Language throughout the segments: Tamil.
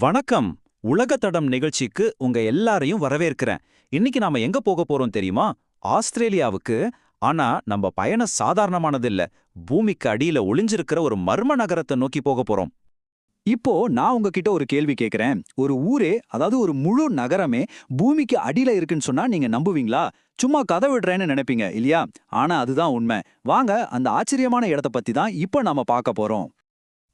வணக்கம். உலகத்தடம் தடம் நிகழ்ச்சிக்கு உங்க எல்லாரையும் வரவேற்கிறேன். இன்னைக்கு நாம எங்க போக போறோம் தெரியுமா? ஆஸ்திரேலியாவுக்கு. ஆனா நம்ம பயணம் சாதாரணமானது இல்ல பூமிக்கு அடியில ஒளிஞ்சிருக்கிற ஒரு மர்ம நகரத்தை நோக்கி போக போறோம். இப்போ நான் உங்ககிட்ட ஒரு கேள்வி கேட்கிறேன் ஒரு ஊரே அதாவது ஒரு முழு நகரமே பூமிக்கு அடியில இருக்குன்னு சொன்னா நீங்க நம்புவீங்களா? சும்மா கதை விடுறேன்னு நினைப்பீங்க இல்லையா? ஆனா அதுதான் உண்மை. வாங்க அந்த ஆச்சரியமான இடத்த பத்தி தான் இப்போ நாம பார்க்க போறோம்.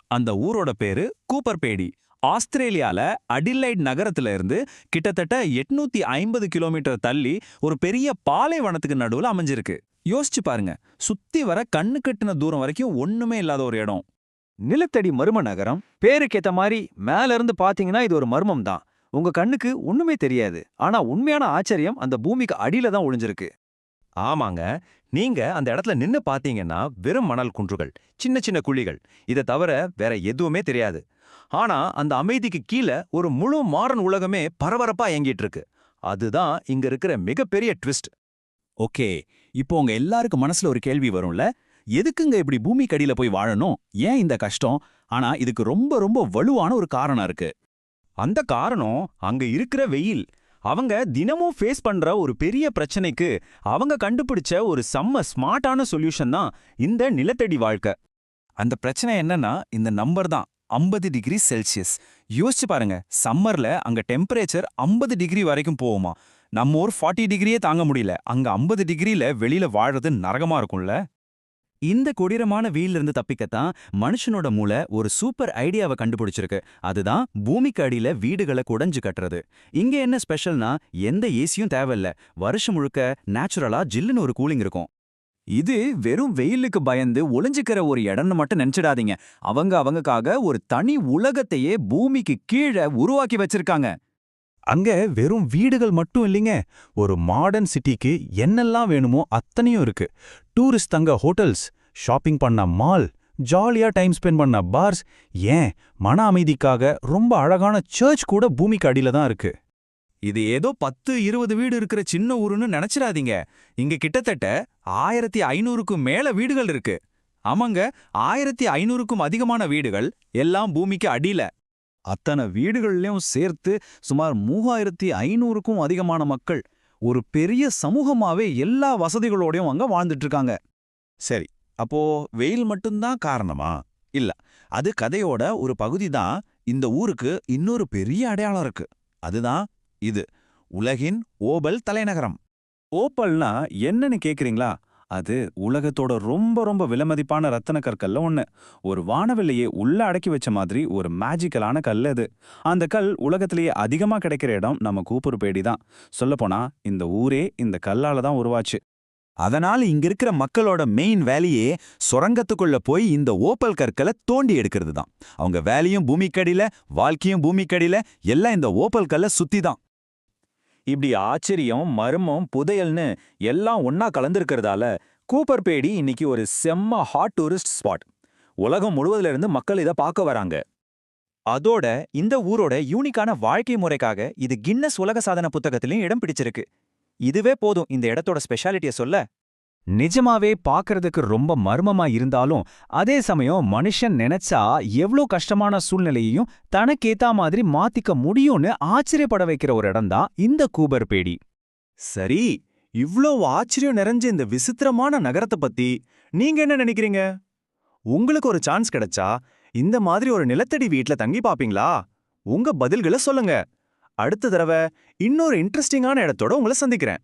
அந்த ஊரோட பேரு கூப்பர்பேடி. ஆஸ்திரேலியால அடிலைட் நகரத்துல இருந்து கிட்டத்தட்ட எட்நூத்தி ஐம்பது கிலோமீட்டர் தள்ளி ஒரு பெரிய பாலைவனத்துக்கு நடுவுல அமைஞ்சிருக்கு. யோசிச்சு பாருங்க சுத்தி வர கண்ணு கட்டின தூரம் வரைக்கும் ஒண்ணுமே இல்லாத ஒரு இடம். நிலத்தடி மர்ம நகரம் பேருக்கேத்த மாதிரி மேல இருந்து பாத்தீங்கன்னா இது ஒரு மர்மம் தான். உங்க கண்ணுக்கு ஒண்ணுமே தெரியாது ஆனா உண்மையான ஆச்சரியம் அந்த பூமிக்கு அடியில தான் ஒளிஞ்சிருக்கு. ஆமாங்க நீங்க அந்த இடத்துல நின்னு பாத்தீங்கன்னா வெறும் மணல் குன்றுகள் சின்ன சின்ன குழிகள். இதை தவிர வேற எதுவுமே தெரியாது. ஆனா அந்த அமைதிக்கு கீழே ஒரு முழு மாறன் உலகமே பரபரப்பா இயங்கிட்டு இருக்கு அதுதான் இங்க இருக்கிற மிகப்பெரிய ட்விஸ்ட். ஓகே இப்போ உங்க எல்லாருக்கும் மனசுல ஒரு கேள்வி வரும்ல. எதுக்குங்க இப்படி பூமிக்கு அடியில போய் வாழணும்? ஏன் இந்த கஷ்டம்? ஆனா இதுக்கு ரொம்ப ரொம்ப வலுவான ஒரு காரணம் இருக்கு. அந்த காரணம் அங்க இருக்கிற வெயில். அவங்க தினமும் ஃபேஸ் பண்ற ஒரு பெரிய பிரச்சனைக்கு அவங்க கண்டுபிடிச்ச ஒரு செம்ம ஸ்மார்ட்டான சொல்யூஷன் தான் இந்த நிலத்தடி வாழ்க்கை. அந்த பிரச்சனை என்னன்னா இந்த நம்பர் தான். ஐம்பது டிகிரி செல்சியஸ். யோசிச்சு பாருங்க சம்மர்ல அங்க டெம்பரேச்சர் ஐம்பது டிகிரி வரைக்கும் போகுமா? நம்ம ஊர் ஃபார்ட்டி டிகிரியே தாங்க முடியல. அங்க ஐம்பது டிகிரியில வெளியில வாழறது நரகமா இருக்கும்ல? இந்த கொடூரமான வீலிருந்து தப்பிக்கத்தான் மனுஷனோட மூளை ஒரு சூப்பர் ஐடியாவை கண்டுபிடிச்சிருக்கு. அதுதான் பூமிக்கு அடியில வீடுகளை குடைஞ்சு கட்டுறது. இங்க என்ன ஸ்பெஷல்னா எந்த ஏசியும் தேவையில்ல. வருஷம் முழுக்க நேச்சுரலா ஜில்லுன்னு ஒரு கூலிங் இருக்கும். இது வெறும் வெயிலுக்கு பயந்து ஒளிஞ்சுக்கிற ஒரு இடம்னு மட்டும் நினைச்சிடாதீங்க. அவங்க அவங்கக்காக ஒரு தனி உலகத்தையே பூமிக்கு கீழே உருவாக்கி வச்சிருக்காங்க. அங்க வெறும் வீடுகள் மட்டும் இல்லைங்க. ஒரு மாடர்ன் சிட்டிக்கு என்னெல்லாம் வேணுமோ அத்தனையும் இருக்கு. டூரிஸ்ட் தங்க ஹோட்டல்ஸ் ஷாப்பிங் பண்ண மால் ஜாலியா டைம் ஸ்பெண்ட் பண்ண பார்ஸ் ஏன்? மன அமைதிக்காக ரொம்ப அழகான சர்ச் கூட பூமிக்கு அடியில தான் இருக்கு. இது ஏதோ பத்து இருபது வீடு இருக்கிற சின்ன ஊருன்னு நினைச்சிடாதீங்க. இங்க கிட்டத்தட்ட ஆயிரத்தி ஐநூறுக்கும் மேல வீடுகள் இருக்கு. ஆமாங்க ஆயிரத்தி ஐநூறுக்கும் அதிகமான வீடுகள் எல்லாம் பூமிக்கு அடியில. அத்தனை வீடுகள்லயும் சேர்த்து சுமார் மூவாயிரத்தி ஐநூறுக்கும் அதிகமான மக்கள் ஒரு பெரிய சமூகமாவே எல்லா வசதிகளோடையும் அங்க வாழ்ந்துட்டு இருக்காங்க சரி அப்போ வெயில் மட்டும்தான் காரணமா? இல்ல அது கதையோட ஒரு பகுதி தான் இந்த ஊருக்கு இன்னொரு பெரிய அடையாளம் இருக்கு. அதுதான் இது உலகின் ஓபல் தலைநகரம். ஓப்பல்னா என்னன்னு கேக்குறீங்களா? அது உலகத்தோட ரொம்ப ரொம்ப விலமதிப்பான ரத்தன கற்கல்ல ஒண்ணு. ஒரு வானவெளியை உள்ள அடக்கி வச்ச மாதிரி ஒரு மேஜிக்கலான கல் அது. அந்த கல் உலகத்திலேயே அதிகமா கிடைக்கிற இடம் நம்ம கூப்பர்பேடி தான். சொல்லப்போனா இந்த ஊரே இந்த கல்லால தான் உருவாச்சு. அதனால இங்க இருக்கிற மக்களோட மெயின் வேலையே சுரங்கத்துக்குள்ள போய் இந்த ஓப்பல் கற்களை தோண்டி எடுக்கிறது தான். அவங்க வேலையும் பூமிக்கடியில வாழ்க்கையும் பூமிக்கடியில எல்லாம் இந்த ஓப்பல் கல்லை சுத்தி தான். இப்படி ஆச்சரியம் மர்மம் புதையல்னு எல்லாம் ஒன்னா கலந்திருக்கிறதால கூப்பர்பேடி இன்னைக்கு ஒரு செம்ம ஹாட் டூரிஸ்ட் ஸ்பாட் உலகம் முழுவதுல இருந்து மக்கள் இதை பார்க்க வராங்க. அதோட இந்த ஊரோட யூனிக்கான வாழ்க்கை முறைக்காக இது கின்னஸ் உலக சாதன புத்தகத்திலையும் இடம் பிடிச்சிருக்கு. இதுவே போதும் இந்த இடத்தோட ஸ்பெஷாலிட்டிய சொல்ல. நிஜமாவே பார்க்கறதுக்கு ரொம்ப மர்மமா இருந்தாலும் அதே சமயம் மனுஷன் நினைச்சா எவ்ளோ கஷ்டமான சூழ்நிலையையும் தனக்கேத்தா மாதிரி மாத்திக்க முடியும்னு ஆச்சரியப்பட வைக்கிற ஒரு இடம்தான் இந்த கூபர் பேடி. சரி இவ்ளோ ஆச்சரியம் நிறைஞ்ச இந்த விசித்திரமான நகரத்தை பத்தி நீங்க என்ன நினைக்கிறீங்க? உங்களுக்கு ஒரு சான்ஸ் கிடைச்சா இந்த மாதிரி ஒரு நிலத்தடி வீட்ல தங்கி பாப்பீங்களா? உங்க பதில்களை சொல்லுங்க. அடுத்த தடவை இன்னொரு இன்ட்ரெஸ்டிங்கான இடத்தோட உங்களை சந்திக்கிறேன்.